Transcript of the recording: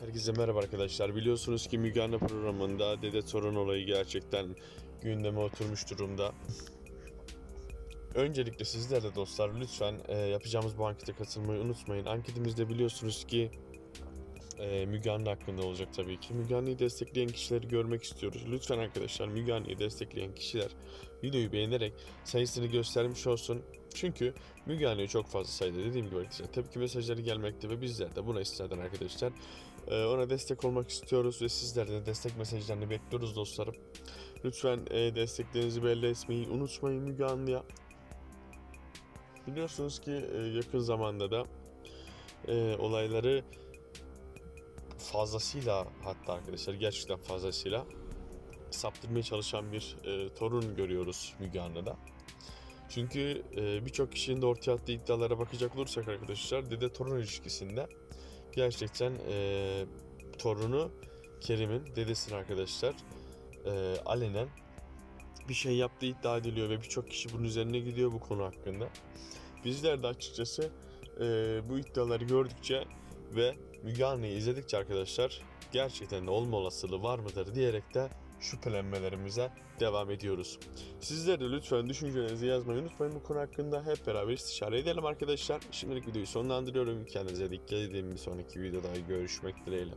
Herkese merhaba arkadaşlar. Biliyorsunuz ki Müge programında dede torun olayı gerçekten gündeme oturmuş durumda. Öncelikle sizler de dostlar lütfen e, yapacağımız bu ankete katılmayı unutmayın. Anketimizde biliyorsunuz ki e, Müge hakkında olacak tabii ki. Müge Anlı'yı destekleyen kişileri görmek istiyoruz. Lütfen arkadaşlar Müge Anlı'yı destekleyen kişiler videoyu beğenerek sayısını göstermiş olsun. Çünkü Müge Anlı'yı çok fazla sayıda dediğim gibi arkadaşlar tepki mesajları gelmekte ve bizler de buna istinaden arkadaşlar e, ona destek olmak istiyoruz ve sizlerden de destek mesajlarını bekliyoruz dostlarım. Lütfen e, desteklerinizi belli etmeyi unutmayın Müge Anlı'ya. Biliyorsunuz ki e, yakın zamanda da e, olayları fazlasıyla hatta arkadaşlar gerçekten fazlasıyla saptırmaya çalışan bir e, torun görüyoruz Müge Anlı'da. Çünkü e, birçok kişinin de ortaya attığı iddialara bakacak olursak arkadaşlar dede torun ilişkisinde gerçekten e, torunu Kerim'in dedesini arkadaşlar e, alenen bir şey yaptığı iddia ediliyor ve birçok kişi bunun üzerine gidiyor bu konu hakkında. Bizler de açıkçası e, bu iddiaları gördükçe ve Müge Anlı'yı izledikçe arkadaşlar gerçekten olma olasılığı var mıdır diyerek de şüphelenmelerimize devam ediyoruz. Sizler de lütfen düşüncelerinizi yazmayı unutmayın bu konu hakkında. Hep beraber istişare edelim arkadaşlar. Şimdilik videoyu sonlandırıyorum. Kendinize dikkat edin. Bir sonraki videoda görüşmek dileğiyle.